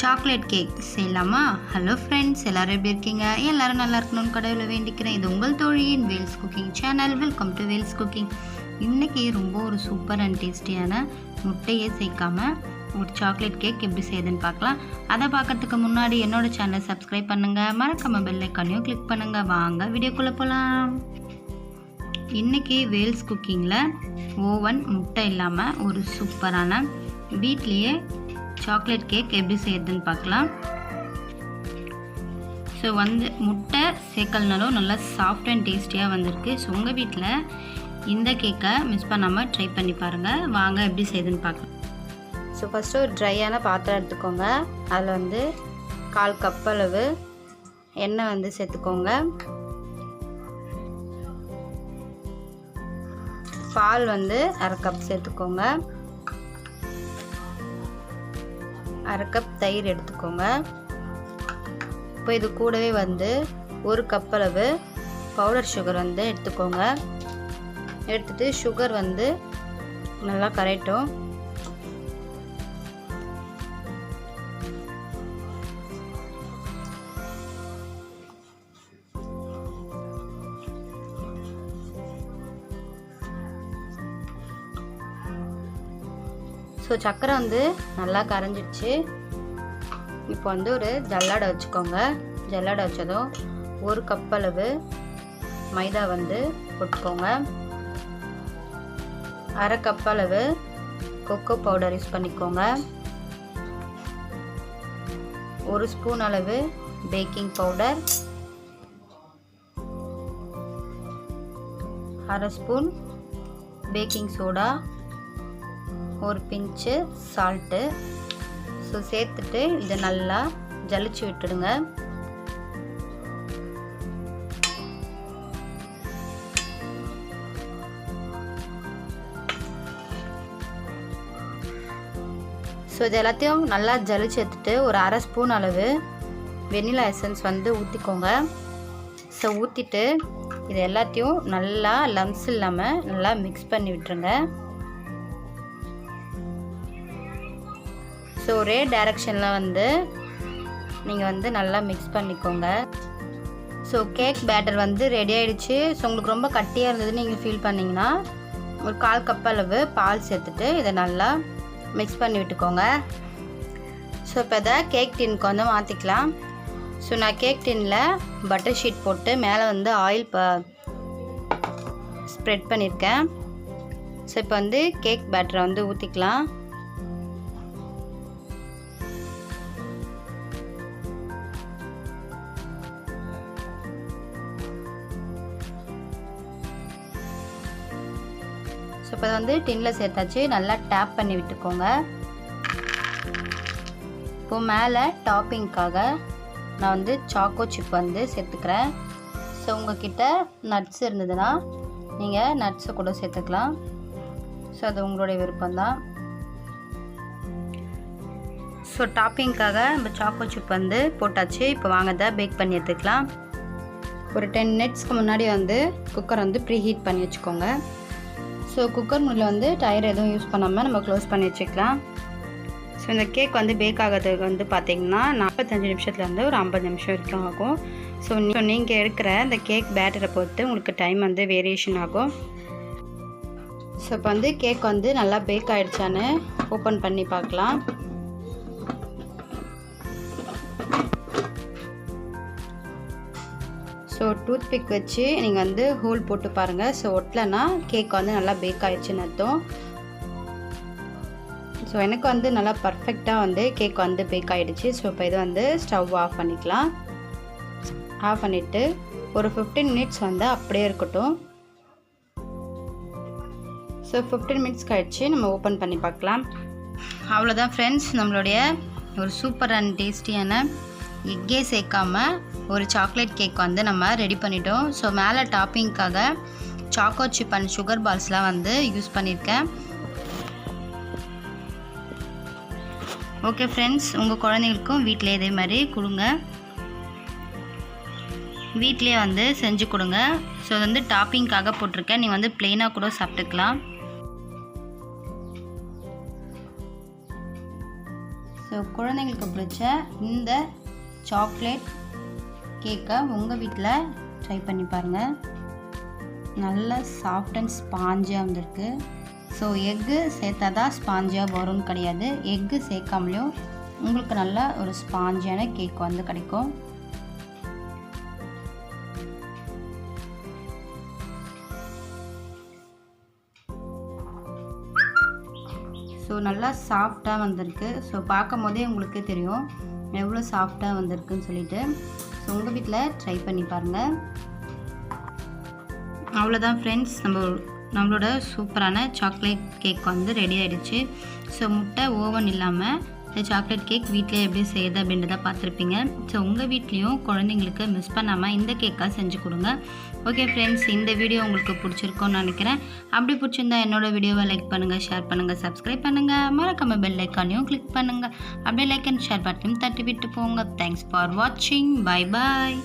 Chocolate cake செய்யலாமா? Hello friends எல்லோரும் எப்படி இருக்கீங்க? எல்லாரும் நல்லா இருக்கணும்னு கடவுளை வேண்டிக்கிறேன். இது உங்கள் தோழியின் Vels cooking channel welcome to Vels cooking இன்றைக்கி ரொம்ப ஒரு சூப்பர் அண்ட் டேஸ்டியான முட்டையே சேர்க்காமல் ஒரு சாக்லேட் கேக் எப்படி செய்யுதுன்னு பார்க்கலாம். அதை பார்க்கறதுக்கு முன்னாடி என்னோடய சேனலை சப்ஸ்கிரைப் பண்ணுங்கள் மறக்காம பெல் ஐக்கானையும் கிளிக் பண்ணுங்கள் வாங்க வீடியோக்குள்ளே போகலாம் இன்றைக்கி வேல்ஸ் குக்கிங்கில் ஓவன் முட்டை இல்லாமல் ஒரு சூப்பரான வீட்லேயே சாக்லேட் கேக் எப்படி செய்யறதுன்னு பார்க்கலாம். ஸோ வந்து முட்டை சேர்க்கலனாலும் நல்லா சாஃப்ட் அண்ட் டேஸ்டியாக வந்திருக்கு. ஸோ உங்கள் வீட்டில் இந்த கேக்கை மிஸ் பண்ணாமல் ட்ரை பண்ணி பாருங்கள் வாங்க எப்படி செய்யுதுன்னு பார்க்கலாம். ஸோ ஃபஸ்ட்டு ஒரு ட்ரையான பாத்திரம் எடுத்துக்கோங்க. அதில் வந்து கால் கப் அளவு எண்ணெய் வந்து சேர்த்துக்கோங்க. பால் வந்து அரை கப் சேர்த்துக்கோங்க. அரை கப் தயிர் எடுத்துக்கோங்க. இப்போ இது கூடவே வந்து ஒரு கப் அளவு பவுடர் சுகர் வந்து எடுத்துக்கோங்க. எடுத்துட்டு சுகர் வந்து நல்லா கரைட்டும் ஸோ சக்கரை வந்து நல்லா கரைஞ்சிடுச்சு. இப்போ வந்து ஒரு ஜல்லாடை வச்சுக்கோங்க. ஜல்லாடை வச்சதும் ஒரு கப் அளவு மைதா வந்து போட்டுக்கோங்க. அரை கப் அளவு கொக்கோ பவுடர் யூஸ் பண்ணிக்கோங்க. ஒரு ஸ்பூன் அளவு பேக்கிங் பவுடர் அரை ஸ்பூன் பேக்கிங் சோடா ஒரு பிஞ்சு சால்ட்டு. ஸோ சேர்த்துட்டு இதை நல்லா ஜலிச்சு விட்டுடுங்க. ஸோ இது எல்லாத்தையும் நல்லா ஜலிச்சு எடுத்துட்டு ஒரு அரை ஸ்பூன் அளவு வெண்ணிலா எசன்ஸ் வந்து ஊற்றிக்கோங்க ஸோ ஊற்றிட்டு இது எல்லாத்தையும் நல்லா லம்ஸ் இல்லாமல் நல்லா மிக்ஸ் பண்ணி விட்டுருங்க. ஸோ ஒரே டைரக்ஷனில் வந்து நீங்கள் வந்து நல்லா மிக்ஸ் பண்ணிக்கோங்க. ஸோ கேக் பேட்டர் வந்து ரெடி ஆகிடுச்சு ஸோ உங்களுக்கு ரொம்ப கட்டியாக இருந்ததுன்னு நீங்கள் ஃபீல் பண்ணிங்கன்னா ஒரு கால் கப் அளவு பால் சேர்த்துட்டு இதை நல்லா மிக்ஸ் பண்ணி விட்டுக்கோங்க. ஸோ இப்போ இதை கேக் டின்க்கு வந்து மாற்றிக்கலாம் ஸோ நான் கேக் டின்னில் பட்டர் ஷீட் போட்டு மேலே வந்து ஆயில் ப ஸ்ப்ரெட் பண்ணியிருக்கேன் ஸோ இப்போ வந்து கேக் பேட்டரை வந்து ஊற்றிக்கலாம் ஸோ இப்போ வந்து டின்னில் சேர்த்தாச்சு. நல்லா டேப் பண்ணி விட்டுக்கோங்க. இப்போ மேலே டாப்பிங்க்காக நான் வந்து சாக்கோ சிப் வந்து சேர்த்துக்கிறேன். ஸோ உங்ககிட்ட நட்ஸ் இருந்ததுன்னா நீங்கள் நட்ஸை கூட சேர்த்துக்கலாம். ஸோ அது உங்களுடைய விருப்பம்தான். ஸோ டாப்பிங்க்காக நம்ம சாக்கோ சிப் வந்து போட்டாச்சு. இப்போ வாங்க பேக் பண்ணி எடுத்துக்கலாம். ஒரு டென் மினிட்ஸ்க்கு முன்னாடி வந்து குக்கர் வந்து ப்ரீ ஹீட் பண்ணி வச்சுக்கோங்க. ஸோ குக்கர் முள்ள வந்து டயர் எதுவும் யூஸ் பண்ணாமல் நம்ம க்ளோஸ் பண்ணி வச்சுக்கலாம். ஸோ இந்த கேக் வந்து பேக் ஆகிறதுக்கு வந்து பார்த்திங்கன்னா நாற்பத்தஞ்சு நிமிஷத்துலேருந்து ஒரு ஐம்பது நிமிஷம் வரைக்கும் ஆகும். ஸோ நீங்கள் எடுக்கிற இந்த கேக் பேட்டரை பொறுத்து உங்களுக்கு டைம் வந்து வேரியேஷன் ஆகும். ஸோ இப்போ வந்து கேக் வந்து நல்லா பேக் ஆகிடுச்சான்னு ஓப்பன் பண்ணி பார்க்கலாம். ஸோ டூத் பிக் வச்சு நீங்கள் வந்து ஹோல் போட்டு பாருங்கள் ஸோ ஒட்டலைன்னா கேக் வந்து நல்லா பேக் ஆகிடுச்சுன்னு அர்த்தம். ஸோ எனக்கு வந்து நல்லா பர்ஃபெக்டாக வந்து கேக் வந்து பேக் ஆகிடுச்சு ஸோ இப்போ இது வந்து ஸ்டவ் ஆஃப் பண்ணிக்கலாம். ஆஃப் பண்ணிவிட்டு ஒரு ஃபிஃப்டீன் மினிட்ஸ் வந்து அப்படியே இருக்கட்டும். ஸோ ஃபிஃப்டீன் மினிட்ஸ் கழிச்சு நம்ம ஓப்பன் பண்ணி பார்க்கலாம். அவ்வளோதான் ஃப்ரெண்ட்ஸ் நம்மளுடைய ஒரு சூப்பர் அண்ட் டேஸ்டியான எக்கே சேர்க்காம ஒரு சாக்லேட் கேக் வந்து நம்ம ரெடி பண்ணிட்டோம். ஸோ மேலே டாப்பிங்க்காக சாக்கோ சிப் அண்ட் சுகர் பால்ஸ்லாம் வந்து யூஸ் பண்ணியிருக்கேன். ஓகே ஃப்ரெண்ட்ஸ் உங்கள் குழந்தைங்களுக்கும் வீட்டில் இதே மாதிரி கொடுங்க. வீட்லேயே வந்து செஞ்சு கொடுங்க. ஸோ இது வந்து டாப்பிங்க்காக போட்டிருக்கேன். நீங்கள் வந்து பிளெயினாக கூட சாப்பிட்டுக்கலாம். ஸோ குழந்தைங்களுக்கு பிடிச்ச இந்த சாக்லேட் கேக்கை உங்கள் வீட்டில் ட்ரை பண்ணி பாருங்கள் நல்ல சாஃப்ட் அண்ட் ஸ்பாஞ்சியாக வந்திருக்கு. ஸோ எக்கு சேர்த்தா தான் ஸ்பாஞ்சியாக வரும்னு கிடையாது. எக்கு சேர்க்காமலையும் உங்களுக்கு நல்ல ஒரு ஸ்பாஞ்சியான கேக் வந்து கிடைக்கும். ஸோ நல்லா சாஃப்டாக வந்திருக்கு. ஸோ பார்க்கும் போதே உங்களுக்கு தெரியும். எவ்வளோ சாஃப்டாக வந்திருக்குன்னு சொல்லிட்டு. ஸோ உங்கள் வீட்டில் ட்ரை பண்ணி பாருங்கள் அவ்வளோதான் ஃப்ரெண்ட்ஸ் நம்ம நம்மளோட சூப்பரான சாக்லேட் கேக் வந்து ரெடி ஆகிடுச்சு ஸோ முட்டை ஓவன் இல்லாமல் இந்த சாக்லேட் கேக் வீட்டிலே எப்படி செய்யுது அப்படின்றத பார்த்துருப்பீங்க. ஸோ உங்கள் வீட்லேயும் குழந்தைங்களுக்கு மிஸ் பண்ணாமல் இந்த கேக்காக செஞ்சு கொடுங்க. ஓகே ஃப்ரெண்ட்ஸ் இந்த வீடியோ உங்களுக்கு பிடிச்சிருக்கோன்னு நினைக்கிறேன். அப்படி பிடிச்சிருந்தா என்னோட வீடியோவை லைக் பண்ணுங்கள் ஷேர் பண்ணுங்கள் சப்ஸ்கிரைப் பண்ணுங்கள் மறக்காம பெல் ஐக்கானையும் கிளிக் பண்ணுங்கள் அப்படியே லைக் அண்ட் ஷேர் பட்டனையும் தட்டி விட்டு போங்க. தேங்க்ஸ் ஃபார் வாட்சிங் பை பாய்